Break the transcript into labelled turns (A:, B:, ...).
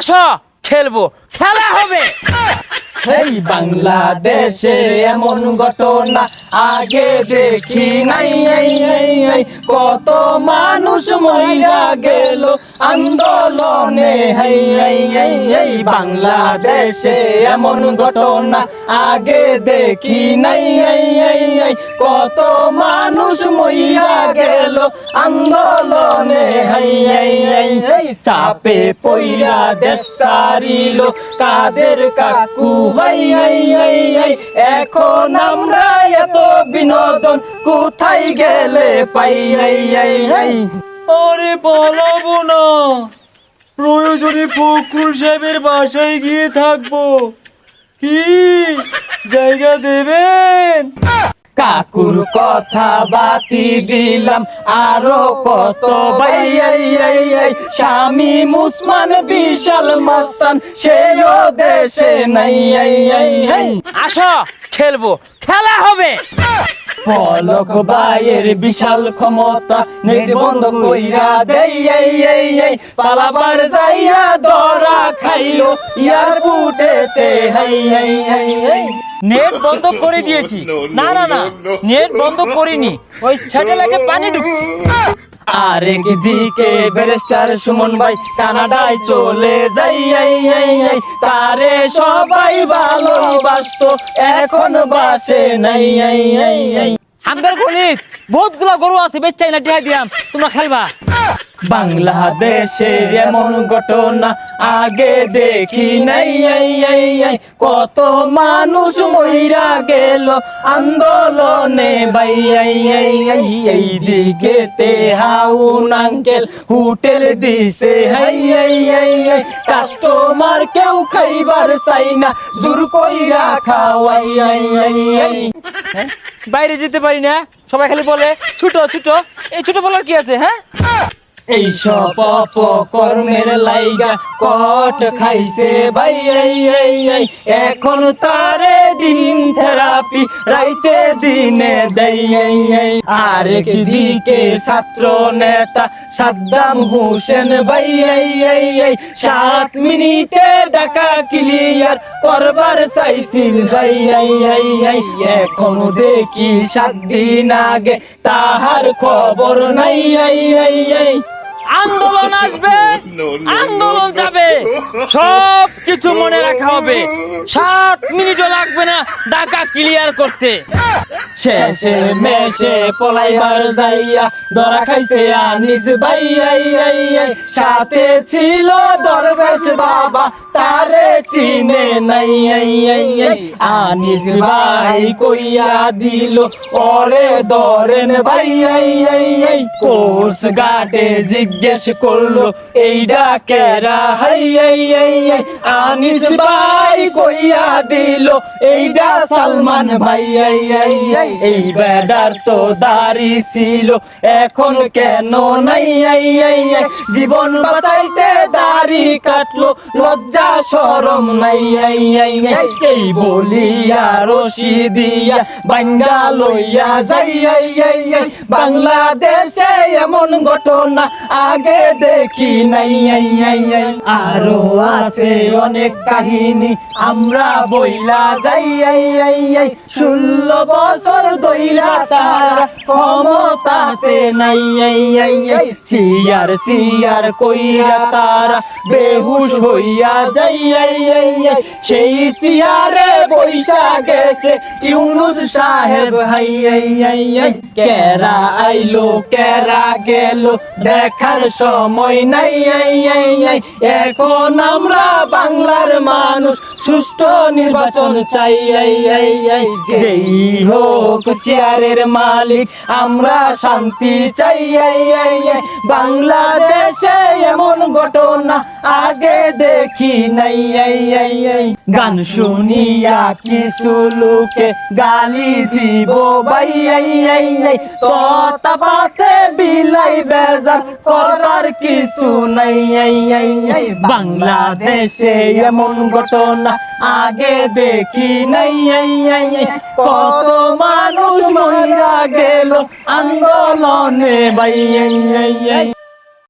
A: আসো। খেলব। খেলা হবে।
B: এই বাংলাদেশে এমন ঘটনা আগে দেখি নাই কত মানুষ মইরা গেল আন্দোলনে হেই এই, বাংলাদেশে এমন ঘটনা আগে দেখি নাই কত মানুষ মইরা গেল আন্দোলনে হেই চাপে পইরা দেশ সারিল কাদের কাকু? ভাই এই, এই, এই, এখন আমরা এত বিনোদন কোথায় গেলে পাই? এই, এই, এই।
C: আরে পালাবো না। প্রয়োজনে ফকুল সাহেবের বাসায় গিয়ে থাকব। কি? জায়গা দেবেন?
B: কাকুর কথা বাতি দিলাম। আরও কত স্বামী মুসমান বিশাল মাস্তান সেও দেশে নাই।
A: আসো খেলব। খেলা হবে।
B: পলক ভাইয়ের বিশাল ক্ষমতা নির্বন্ধ কইরা দেই পালাবার যাইয়া দরা খাইলো ইয়ার বুটেতে হাই হাই হাই হাই।
A: নেট বন্ধ করে দিয়েছি। না না না নেট বন্ধ করিনি। ওই স্যাটেলাইটে পানি ঢুকছে।
B: আরেক দিকে ব্যারিস্টার সুমন ভাই কানাডায় চলে যাই এই এই এই তারে সবাই ভালোবাসতো এখন বাসে নাই এই এই এই
A: আমাদের গণিত বহুতগুলা গরু আছে বেচাই না টিহা দিয়াম। তোমরা খেলবা।
B: বাংলাদেশের এমন ঘটনা আগে দেখি নাই এই, এই, এই, কত মানুষ মইরা গেল আন্দোলনে ভাই এই, এই, এই, এই দিকে তে হাউন আঙ্কেল হোটেল দিছে হাই এই এই এই কাস্টমার কেউ খাইবার চাই না জোর কইরা খাওয়াই এই এই এই
A: বাইরে যেতে পারি না। সবাই খালি বলে, ছুটো ছুটো। এই ছোট বলার কি আছে হ্যাঁ?
B: এই সব অপকর্মের লাইগা কট খাইছে ভাই এখন তারে ডিম থেরাপি, রাইতে দিনে দেই আরেক দিকে ছাত্র নেতা সাদ্দাম হোসেন ভাই সাত মিনিটে ডাকা ক্লিয়ার করবার চাইছিল ভাই এখন দেখি সাত দিন আগে তাহার খবর নাই
A: আন্দোলন আসবে আন্দোলন যাবে সব কিছু মনে রাখা হবে সাত মিনিটও লাগবে না ডাকা ক্লিয়ার করতে
B: শেষে মেশে পলাইবার যাইয়া ধরা খাইছে আনিস ভাই। সাথে ছিল দরবেশ বাবা তারে চিনে নাই। আনিস ভাই কইয়া দিল ওরে ধরেন ভাই। কোর্স গাটে জিজ্ঞেস করল এইডা কেরা হাই এই, এই, এই। আনিস ভাই কইয়া দিল এইডা সালমান ভাই এই, এই, এই। এই বেডার তো দাড়ি ছিল এখন কেন নাই এই, এই, এই। জীবন বাঁচাইতে দাড়ি কাটলো লজ্জা শরম নাই এই, এই, এই। এই বলিয়া রশি দিয়া বাঙ্গা লইয়া যাই এই, এই, এই। বাংলাদেশে এমন ঘটনা আগে দেখি নাই। আরও আছে অনেক কাহিনী আমরা বইলা যাই। ষোলো বছর দইলা তার ক্ষমতাতে নাই চিয়ার চিয়ার কইরা তারা বেহুশ হইয়া যাই এই, এই, এই। সেই চেয়ারে বৈশা গেছে ইউনুস সাহেব হাই এই, এই, এই। কেরা আইলো কেরা গেল দেখার সময় নাই। এখন আমরা বাংলার মানুষ সুষ্ঠু নির্বাচন চাই। যেই হোক চেয়ারের মালিক আমরা শান্তি চাই। বাংলাদেশে এমন ঘটনা আগে দেখি নাই। গান শুনিয়া কিছু লোকে গালি দিব বিলাই বেজার করার কিছু নাই। বাংলাদেশে এমন ঘটনা আগে দেখি নাই। কত মানুষ মহিলা গেল আন্দোলনে এই।